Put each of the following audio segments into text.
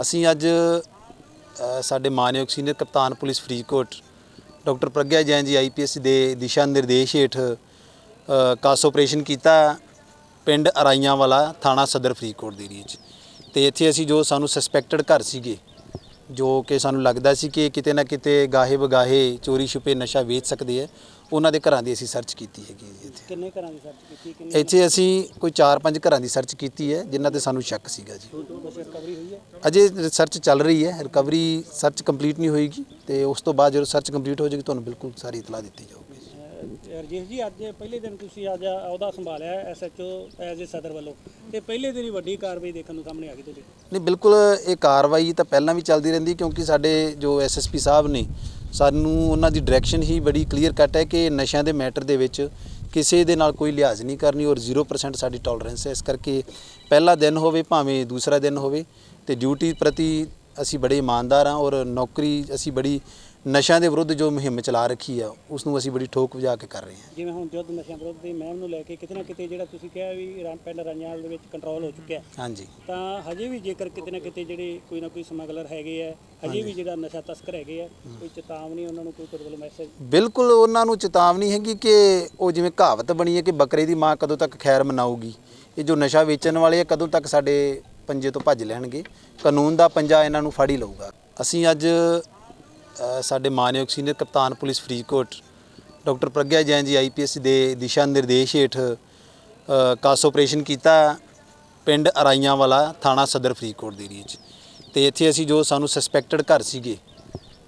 ਅਸੀਂ ਅੱਜ ਸਾਡੇ ਮਾਨਯੋਗ ਸੀਨੀਅਰ ਕਪਤਾਨ police Faridkot, doctor Pragya Jain ji IPS ਦੇ ਦਿਸ਼ਾ ਨਿਰਦੇਸ਼ ਹੇਠ ਕਾਸ ਆਪਰੇਸ਼ਨ ਕੀਤਾ ਪਿੰਡ ਅਰਾਈਆਂ ਵਾਲਾ ਥਾਣਾ ਸਦਰ ਫਰੀਦਕੋਟ ਦੇ ਏਰੀਏ 'ਚ। ਤੇ ਇੱਥੇ ਅਸੀਂ ਜੋ ਸਾਨੂੰ ਸਸਪੈਕਟਡ ਘਰ ਸੀਗੇ ਜੋ ਕਿ ਸਾਨੂੰ ਲੱਗਦਾ ਸੀ ਕਿ ਕਿਤੇ ਨਾ ਕਿਤੇ ਗਾਹੇ ਬਗਾਹੇ ਚੋਰੀ ਛੁਪੇ ਨਸ਼ਾ ਵੇਚ ਸਕਦੇ ਆ ਉਹਨਾਂ ਦੇ ਘਰਾਂ ਦੀ ਅਸੀਂ ਸਰਚ ਕੀਤੀ ਹੈਗੀ ਜੀ ਇੱਥੇ। ਕਿੰਨੇ ਘਰਾਂ ਦੀ ਸਰਚ ਕੀਤੀ ਕਿੰਨੇ ਇੱਥੇ ਅਸੀਂ ਕੋਈ 4-5 ਘਰਾਂ ਦੀ ਸਰਚ ਕੀਤੀ ਹੈ ਜਿਨ੍ਹਾਂ ਤੇ ਸਾਨੂੰ ਸ਼ੱਕ ਸੀਗਾ ਜੀ। ਕੁਛ ਰਿਕਵਰੀ ਹੋਈ ਹੈ? ਅਜੇ ਰਿਸਰਚ ਚੱਲ ਰਹੀ ਹੈ ਰਿਕਵਰੀ ਸਰਚ ਕੰਪਲੀਟ ਨਹੀਂ ਹੋਏਗੀ ਤੇ ਉਸ ਤੋਂ ਬਾਅਦ ਜਦੋਂ ਸਰਚ ਕੰਪਲੀਟ ਹੋ ਜਾਏਗੀ ਤੁਹਾਨੂੰ ਬਿਲਕੁਲ ਸਾਰੀ ਇਤਲਾਹ ਦਿੱਤੀ ਜਾਊਗੀ। ਰਜੇਸ਼ ਜੀ, ਅੱਜ ਪਹਿਲੇ ਦਿਨ ਤੁਸੀਂ ਅੱਜ ਅਹੁਦਾ ਸੰਭਾਲਿਆ ਐਸਐਚਓ ਐਜ਼ ਏ ਸਦਰ ਵੱਲੋਂ ਤੇ ਪਹਿਲੇ ਦਿਨ ਹੀ ਵੱਡੀ ਕਾਰਵਾਈ ਦੇਖਣ ਨੂੰ ਸਾਹਮਣੇ ਆ ਗਈ ਤੁਹਾਡੀ। ਨਹੀਂ, ਬਿਲਕੁਲ ਇਹ ਕਾਰਵਾਈ ਤਾਂ ਪਹਿਲਾਂ ਵੀ ਚੱਲਦੀ ਰਹਿੰਦੀ ਕਿਉਂਕਿ ਸਾਡੇ ਜੋ ਐਸਐਸਪੀ ਸਾਹਿਬ ਨੇ, ਸਾਨੂੰ ਉਹਨਾਂ ਦੀ ਡਾਇਰੈਕਸ਼ਨ ਹੀ ਬੜੀ ਕਲੀਅਰ ਕੱਟ ਹੈ ਕਿ ਨਸ਼ਿਆਂ ਦੇ ਮੈਟਰ ਦੇ ਵਿੱਚ ਕਿਸੇ ਦੇ ਨਾਲ ਕੋਈ ਲਿਹਾਜ਼ ਨਹੀਂ ਕਰਨੀ ਔਰ 0% ਸਾਡੀ ਟੋਲਰੈਂਸ ਹੈ। ਇਸ ਕਰਕੇ ਪਹਿਲਾ ਦਿਨ ਹੋਵੇ ਭਾਵੇਂ ਦੂਸਰਾ ਦਿਨ ਹੋਵੇ ਤੇ ਡਿਊਟੀ ਪ੍ਰਤੀ ਅਸੀਂ ਬੜੇ ਇਮਾਨਦਾਰ ਹਾਂ ਔਰ ਨੌਕਰੀ ਅਸੀਂ ਬੜੀ ਨਸ਼ਿਆਂ ਦੇ ਵਿਰੁੱਧ ਜੋ ਮੁਹਿੰਮ ਚਲਾ ਰੱਖੀ ਆ ਉਸ ਨੂੰ ਅਸੀਂ ਬੜੀ ਠੋਕ ਵਜਾ ਕੇ ਕਰ ਰਹੇ ਹਾਂ। ਜਿਵੇਂ ਹੁਣ ਜੁੱਧ ਨਸ਼ਿਆਂ ਵਿਰੁੱਧ ਦੀ ਮੁਹਿੰਮ ਨੂੰ ਲੈ ਕੇ ਕਿਤੇ ਨਾ ਕਿਤੇ ਜਿਹੜਾ ਤੁਸੀਂ ਕਿਹਾ ਵੀ ਰਾਂ- ਪਿੰਡ ਰਾਂਝਾਲ ਦੇ ਵਿੱਚ ਕੰਟਰੋਲ ਹੋ ਚੁੱਕਿਆ। ਹਾਂਜੀ। ਤਾਂ ਹਜੇ ਵੀ ਜੇਕਰ ਕਿਤੇ ਨਾ ਕਿਤੇ ਜਿਹੜੇ ਕੋਈ ਨਾ ਕੋਈ ਸਮਗਲਰ ਹੈਗੇ ਆ ਹਜੇ ਵੀ ਜਿਹੜਾ ਨਸ਼ਾ ਤਸਕਰ ਹੈਗੇ ਆ ਕੋਈ ਚੇਤਾਵਨੀ ਉਹਨਾਂ ਨੂੰ ਕੋਈ ਵੱਲੋਂ ਮੈਸੇਜ ਬਿਲਕੁਲ ਉਹਨਾਂ ਨੂੰ ਚੇਤਾਵਨੀ ਹੈਗੀ ਕਿ ਉਹ ਜਿਵੇਂ ਕਹਾਵਤ ਬਣੀ ਹੈ ਕਿ ਬੱਕਰੇ ਦੀ ਮਾਂ ਕਦੋਂ ਤੱਕ ਖੈਰ ਮਨਾਊਗੀ। ਇਹ ਜੋ ਨਸ਼ਾ ਵੇਚਣ ਵਾਲੇ ਆ ਕਦੋਂ ਤੱਕ ਸਾਡੇ ਪੰਜੇ ਤੋਂ ਭੱਜ ਲੈਣਗੇ। ਕਾਨੂੰਨ ਦਾ ਪੰਜਾ ਇਹਨਾਂ ਨੂੰ ਫੜ ਹੀ ਲਊਗਾ। ਅਸੀਂ ਅੱਜ ਸਾਡੇ ਮਾਨਯੋਗ ਸੀਨੀਅਰ ਕਪਤਾਨ police Faridkot doctor Pragya Jain ji IPS ਦੇ ਦਿਸ਼ਾ ਨਿਰਦੇਸ਼ ਹੇਠ ਕਾਸ ਆਪਰੇਸ਼ਨ ਕੀਤਾ ਪਿੰਡ ਅਰਾਈਆਂ ਵਾਲਾ ਥਾਣਾ ਸਦਰ ਫਰੀਦਕੋਟ ਦੇ ਏਰੀਏ 'ਚ। ਤੇ ਇੱਥੇ ਅਸੀਂ ਜੋ ਸਾਨੂੰ ਸਸਪੈਕਟਡ ਘਰ ਸੀਗੇ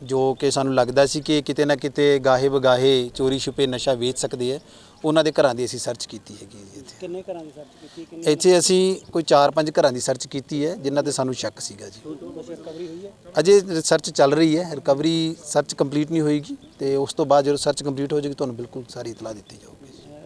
ਜੋ ਕਿ ਸਾਨੂੰ ਲੱਗਦਾ ਸੀ ਕਿ ਕਿਤੇ ਨਾ ਕਿਤੇ ਗਾਹੇ ਬਗਾਹੇ ਚੋਰੀ ਛੁਪੇ ਨਸ਼ਾ ਵੇਚ ਸਕਦੇ ਆ ਉਹਨਾਂ ਦੇ ਘਰਾਂ ਦੀ ਅਸੀਂ ਸਰਚ ਕੀਤੀ ਹੈਗੀ ਜੀ ਇੱਥੇ। ਕਿੰਨੇ ਘਰਾਂ ਦੀ ਸਰਚ ਕੀਤੀ ਕਿੰਨੇ ਇੱਥੇ ਅਸੀਂ ਕੋਈ 4-5 ਘਰਾਂ ਦੀ ਸਰਚ ਕੀਤੀ ਹੈ ਜਿਨ੍ਹਾਂ ਤੇ ਸਾਨੂੰ ਸ਼ੱਕ ਸੀਗਾ ਜੀ। ਕੁਛ ਰਿਕਵਰੀ ਹੋਈ ਹੈ? ਅਜੇ ਰਿਸਰਚ ਚੱਲ ਰਹੀ ਹੈ ਰਿਕਵਰੀ ਸਰਚ ਕੰਪਲੀਟ ਨਹੀਂ ਹੋਏਗੀ ਤੇ ਉਸ ਤੋਂ ਬਾਅਦ ਜਦੋਂ ਸਰਚ ਕੰਪਲੀਟ ਹੋ ਜਾਏਗੀ ਤੁਹਾਨੂੰ ਬਿਲਕੁਲ ਸਾਰੀ ਇਤਲਾਹ ਦਿੱਤੀ ਜਾਊਗੀ।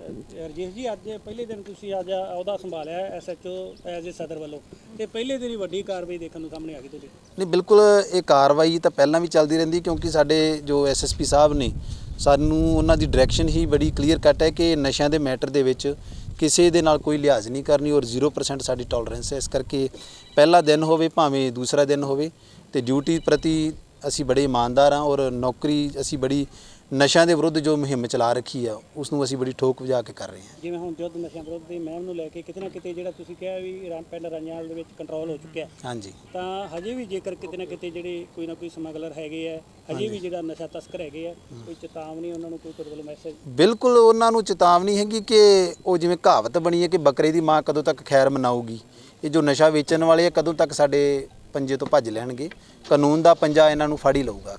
ਰਜੇਸ਼ ਜੀ, ਅੱਜ ਪਹਿਲੇ ਦਿਨ ਤੁਸੀਂ ਅੱਜ ਅਹੁਦਾ ਸੰਭਾਲਿਆ ਐਸਐਚਓ ਐਜ਼ ਏ ਸਦਰ ਵੱਲੋਂ ਤੇ ਪਹਿਲੇ ਦਿਨ ਹੀ ਵੱਡੀ ਕਾਰਵਾਈ ਦੇਖਣ ਨੂੰ ਸਾਹਮਣੇ ਆ ਗਈ ਤੁਹਾਡੀ। ਨਹੀਂ, ਬਿਲਕੁਲ ਇਹ ਕਾਰਵਾਈ ਤਾਂ ਪਹਿਲਾਂ ਵੀ ਚੱਲਦੀ ਰਹਿੰਦੀ ਕਿਉਂਕਿ ਸਾਡੇ ਜੋ ਐਸਐਸਪੀ ਸਾਹਿਬ ਨੇ, ਸਾਨੂੰ ਉਹਨਾਂ ਦੀ ਡਾਇਰੈਕਸ਼ਨ ਹੀ ਬੜੀ ਕਲੀਅਰ ਕੱਟ ਹੈ ਕਿ ਨਸ਼ਿਆਂ ਦੇ ਮੈਟਰ ਦੇ ਵਿੱਚ ਕਿਸੇ ਦੇ ਨਾਲ ਕੋਈ ਲਿਹਾਜ਼ ਨਹੀਂ ਕਰਨੀ ਔਰ 0% ਸਾਡੀ ਟੋਲਰੈਂਸ ਹੈ। ਇਸ ਕਰਕੇ ਪਹਿਲਾ ਦਿਨ ਹੋਵੇ ਭਾਵੇਂ ਦੂਸਰਾ ਦਿਨ ਹੋਵੇ ਤੇ ਡਿਊਟੀ ਪ੍ਰਤੀ ਅਸੀਂ ਬੜੇ ਇਮਾਨਦਾਰ ਹਾਂ ਔਰ ਨੌਕਰੀ ਅਸੀਂ ਬੜੀ ਨਸ਼ਿਆਂ ਦੇ ਵਿਰੁੱਧ ਜੋ ਮੁਹਿੰਮ ਚਲਾ ਰੱਖੀ ਆ ਉਸ ਨੂੰ ਅਸੀਂ ਬੜੀ ਠੋਕ ਵਜਾ ਕੇ ਕਰ ਰਹੇ ਹਾਂ। ਜਿਵੇਂ ਹੁਣ ਜੁੱਧ ਨਸ਼ਿਆਂ ਵਿਰੁੱਧ ਦੀ ਮੁਹਿੰਮ ਨੂੰ ਲੈ ਕੇ ਕਿਤੇ ਨਾ ਕਿਤੇ ਜਿਹੜਾ ਤੁਸੀਂ ਕਿਹਾ ਵੀ ਰਾਂ- ਪਿੰਡ ਰਾਂਝਾਲ ਦੇ ਵਿੱਚ ਕੰਟਰੋਲ ਹੋ ਚੁੱਕਿਆ। ਹਾਂਜੀ। ਤਾਂ ਹਜੇ ਵੀ ਜੇਕਰ ਕਿਤੇ ਨਾ ਕਿਤੇ ਜਿਹੜੇ ਕੋਈ ਨਾ ਕੋਈ ਸਮਗਲਰ ਹੈਗੇ ਆ ਹਜੇ ਵੀ ਜਿਹੜਾ ਨਸ਼ਾ ਤਸਕਰ ਹੈਗੇ ਆ ਕੋਈ ਚੇਤਾਵਨੀ ਉਹਨਾਂ ਨੂੰ ਕੋਈ ਵੱਲੋਂ ਮੈਸੇਜ ਬਿਲਕੁਲ ਉਹਨਾਂ ਨੂੰ ਚੇਤਾਵਨੀ ਹੈਗੀ ਕਿ ਉਹ ਜਿਵੇਂ ਕਹਾਵਤ ਬਣੀ ਹੈ ਕਿ ਬੱਕਰੇ ਦੀ ਮਾਂ ਕਦੋਂ ਤੱਕ ਖੈਰ ਮਨਾਊਗੀ। ਇਹ ਜੋ ਨਸ਼ਾ ਵੇਚਣ ਵਾਲੇ ਆ ਕਦੋਂ ਤੱਕ ਸਾਡੇ ਪੰਜੇ ਤੋਂ ਭੱਜ ਲੈਣਗੇ। ਕਾਨੂੰਨ ਦਾ ਪੰਜਾ ਇਹਨਾਂ ਨੂੰ ਫੜ ਹੀ ਲਊਗਾ।